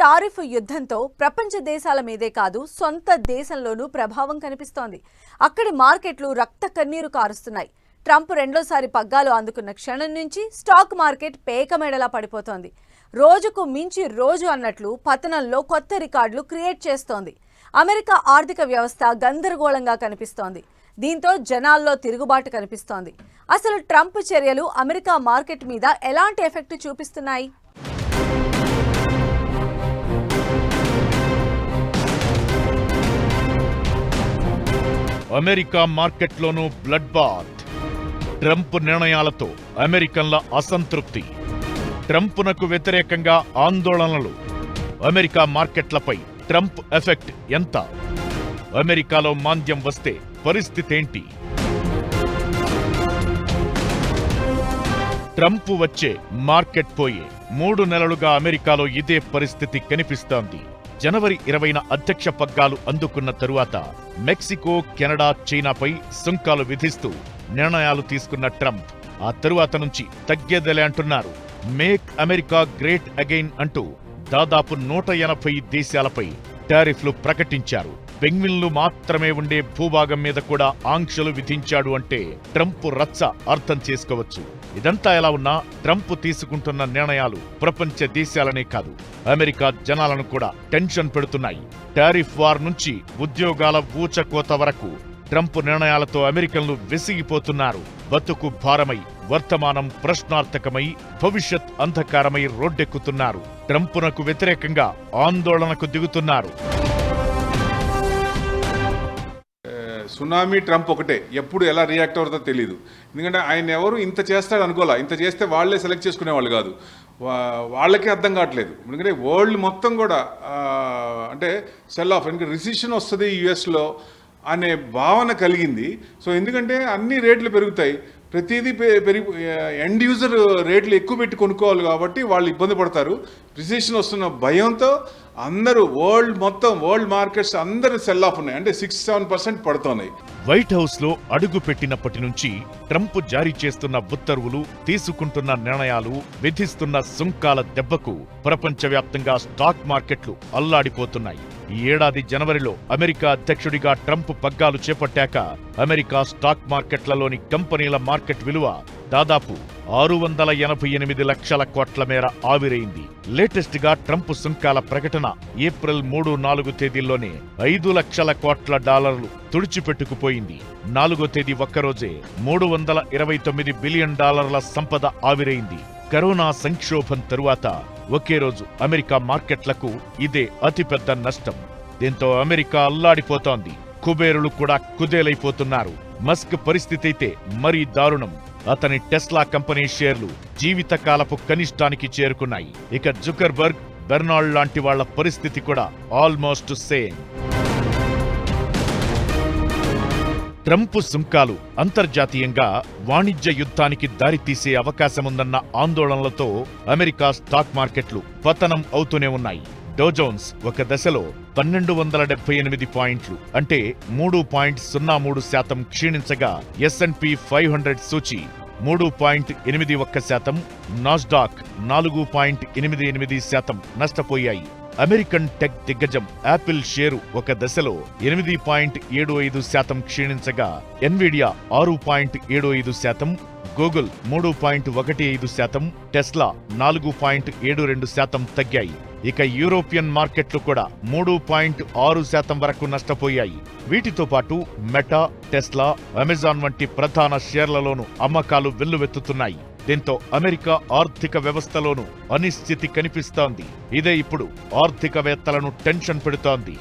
Tariff యుద్ధంతో ప్రపంచ దేశాల మీదే కాదు సొంత దేశంలోనూ ప్రభావం కనిపిస్తోంది. అక్కడి మార్కెట్లు రక్త కన్నీరు కారుస్తున్నాయి. ట్రంప్ రెండోసారి పగ్గాలు అందుకున్న క్షణం నుంచి స్టాక్ మార్కెట్ పేకమేడలా పడిపోతోంది. రోజుకు మించి రోజు అన్నట్లు పతనంలో కొత్త రికార్డులు క్రియేట్ చేస్తోంది. అమెరికా ఆర్థిక వ్యవస్థ గందరగోళంగా కనిపిస్తోంది. దీంతో జనాల్లో తిరుగుబాటు కనిపిస్తోంది. అసలు ట్రంప్ చర్యలు అమెరికా మార్కెట్ మీద ఎలాంటి ఎఫెక్ట్ చూపిస్తున్నాయి? అమెరికా మార్కెట్లోనూ బ్లడ్ బాత్. ట్రంప్ నిర్ణయాలతో అమెరికన్ల అసంతృప్తి. ట్రంప్నకు వ్యతిరేకంగా ఆందోళనలు. అమెరికా మార్కెట్లపై ట్రంప్ ఎఫెక్ట్ ఎంత? అమెరికాలో మాంద్యం వస్తే పరిస్థితేంటి? ట్రంప్ వచ్చే మార్కెట్ పోయే మూడు నెలలుగా అమెరికాలో ఇదే పరిస్థితి కనిపిస్తోంది. జనవరి ఇరవైన అధ్యక్ష పగ్గాలు అందుకున్న తరువాత మెక్సికో కెనడా చైనాపై సుంకాలు విధిస్తూ నిర్ణయాలు తీసుకున్న ట్రంప్. ఆ తరువాత నుంచి తగ్గేదలే అంటున్నారు. మేక్ అమెరికా గ్రేట్ అగైన్ అంటూ దాదాపు నూట ఎనభై దేశాలపై టారిఫ్లు ప్రకటించారు. పెంగ్విన్లు మాత్రమే ఉండే భూభాగం మీద కూడా ఆంక్షలు విధించాడు అంటే ట్రంప్ రచ్చ అర్థం చేసుకోవచ్చు. ఇదంతా ఎలా ఉన్నా ట్రంప్ తీసుకుంటున్న నిర్ణయాలు ప్రపంచ దేశాలనే కాదు అమెరికా జనాలను కూడా టెన్షన్ పెడుతున్నాయి. టారిఫ్ వార్ నుంచి ఉద్యోగాల ఊచకోత వరకు ట్రంప్ నిర్ణయాలతో అమెరికన్లు విసిగిపోతున్నారు. బతుకు భారమై వర్తమానం ప్రశ్నార్థకమై భవిష్యత్ అంధకారమై రోడ్డెక్కుతున్నారు. ట్రంపునకు వ్యతిరేకంగా ఆందోళనకు దిగుతున్నారు. సునామీ ట్రంప్ ఒకటే. ఎప్పుడు ఎలా రియాక్ట్ అవుతుందో తెలియదు ఎందుకంటే ఆయన ఎవరు ఇంత చేస్తాడు అనుకోలే. ఇంత చేస్తే వాళ్ళే సెలెక్ట్ చేసుకునేవాళ్ళు కాదు. వా- వాళ్ళకే అర్థం కావట్లేదు. ఎందుకంటే వరల్డ్ మొత్తం కూడా అంటే సెల్ ఆఫ్ ఎందుకంటే రిసిషన్ వస్తుంది యుఎస్లో అనే భావన కలిగింది. సో ఎందుకంటే అన్ని రేట్లు పెరుగుతాయి. ప్రతిదీ పెరిగి ఎండ్ యూజర్ రేట్లు ఎక్కువ పెట్టి కొనుక్కోవాలి కాబట్టి వాళ్ళు ఇబ్బంది పడతారు. రిసిషన్ వస్తున్న భయంతో అందరూ వరల్డ్ మొత్తం వరల్డ్ మార్కెట్స్ అందరూ సెల్ ఆఫ్ ఉన్నాయి. అంటే సిక్స్ సెవెన్ పర్సెంట్ పడుతున్నాయి వైట్ హౌస్లో అడుగు పెట్టినప్పటి నుంచి ట్రంప్ జారీ చేస్తున్న ఉత్తర్వులు తీసుకుంటున్న నిర్ణయాలు విధిస్తున్న సుంకాల దెబ్బకు ప్రపంచవ్యాప్తంగా స్టాక్ మార్కెట్లు అల్లాడిపోతున్నాయి. ఈ ఏడాది జనవరిలో అమెరికా అధ్యక్షుడిగా ట్రంప్ పగ్గాలు చేపట్టాక అమెరికా స్టాక్ మార్కెట్లలోని కంపెనీల మార్కెట్ విలువ దాదాపు ఆరు వందల ఎనభై ఎనిమిది లక్షల కోట్ల మేర ఆవిరైంది. లేటెస్ట్గా ట్రంప్ సుంకాల ప్రకటన ఏప్రిల్ మూడు నాలుగు తేదీల్లోనే ఐదు లక్షల కోట్ల డాలర్లు తుడిచిపెట్టుకుపోయింది. నాలుగో తేదీ ఒక్కరోజే మూడు వందల ఇరవై తొమ్మిది బిలియన్ డాలర్ల సంపద ఆవిరైంది. కరోనా సంక్షోభం తరువాత ఒకే రోజు అమెరికా మార్కెట్లకు ఇదే అతిపెద్ద నష్టం. దీంతో అమెరికా అల్లాడిపోతోంది. కుబేరులు కూడా కుదేలైపోతున్నారు. మస్క్ పరిస్థితి అయితే మరీ దారుణం. అతని టెస్లా కంపెనీ షేర్లు జీవితకాలపు కనిష్టానికి చేరుకున్నాయి. ఇక జుకర్బర్గ్ బెర్నాల్డ్ లాంటి వాళ్ళ పరిస్థితి కూడా ఆల్మోస్ట్ సేమ్. ట్రంప్ సుంకాలు అంతర్జాతీయంగా వాణిజ్య యుద్ధానికి దారితీసే అవకాశముందన్న ఆందోళనలతో అమెరికా స్టాక్ మార్కెట్లు పతనం అవుతూనే ఉన్నాయి. డోజోన్స్ ఒక దశలో పన్నెండు వందల డెబ్బై ఎనిమిది పాయింట్లు అంటే మూడు పాయింట్ సున్నా మూడు శాతం క్షీణించగా ఎస్ఎన్పి ఫైవ్ హండ్రెడ్ సూచి మూడు పాయింట్ ఎనిమిది ఒక్క శాతం నాస్డాక్ నాలుగు పాయింట్ ఎనిమిది ఎనిమిది శాతం నష్టపోయాయి. అమెరికన్ టెక్ దిగ్గజం యాపిల్ షేరు ఒక దశలో ఎనిమిది పాయింట్ ఏడు ఐదు శాతం క్షీణించగా ఎన్విడియా ఆరు పాయింట్ ఏడు ఐదు శాతం గూగుల్ మూడు పాయింట్ ఒకటి ఐదు శాతం టెస్లా నాలుగు పాయింట్ ఏడు రెండు శాతం తగ్గాయి. ఇక యూరోపియన్ మార్కెట్లు కూడా మూడు పాయింట్ ఆరు శాతం వరకు నష్టపోయాయి. వీటితో పాటు మెటా టెస్లా అమెజాన్ వంటి ప్రధాన షేర్లలోనూ అమ్మకాలు వెల్లువెత్తుతున్నాయి. దీంతో అమెరికా ఆర్థిక వ్యవస్థలోనూ అనిశ్చితి కనిపిస్తోంది. ఇదే ఇప్పుడు ఆర్థికవేత్తలను టెన్షన్ పెడుతోంది.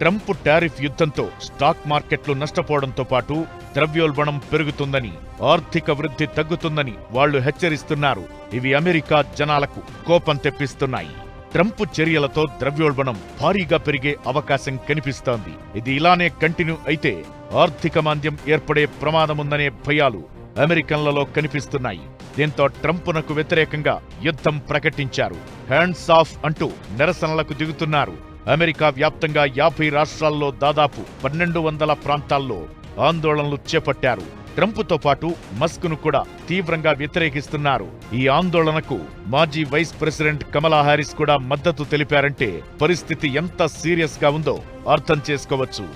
ట్రంప్ టారిఫ్ యుద్ధంతో స్టాక్ మార్కెట్లు నష్టపోవడంతో పాటు ద్రవ్యోల్బణం పెరుగుతుందని ఆర్థిక వృద్ధి తగ్గుతుందని వాళ్ళు హెచ్చరిస్తున్నారు. ఇవి అమెరికా జనాలకు కోపం తెప్పిస్తున్నాయి. ట్రంప్ చర్యలతో ద్రవ్యోల్బణం భారీగా పెరిగే అవకాశం కనిపిస్తోంది. ఇది ఇలానే కంటిన్యూ అయితే ఆర్థిక మాంద్యం ఏర్పడే ప్రమాదముందనే భయాలు అమెరికన్లలో కనిపిస్తున్నాయి. దీంతో ట్రంప్నకు వ్యతిరేకంగా యుద్ధం ప్రకటించారు. హ్యాండ్స్ ఆఫ్ అంటూ నిరసనలకు దిగుతున్నారు. అమెరికా వ్యాప్తంగా యాభై రాష్ట్రాల్లో దాదాపు పన్నెండు వందల ప్రాంతాల్లో ఆందోళనలు చేపట్టారు. ట్రంప్తో పాటు మస్క్ను కూడా తీవ్రంగా వ్యతిరేకిస్తున్నారు. ఈ ఆందోళనకు మాజీ వైస్ ప్రెసిడెంట్ కమలా హారిస్ కూడా మద్దతు తెలిపారంటే పరిస్థితి ఎంత సీరియస్గా ఉందో అర్థం చేసుకోవచ్చు.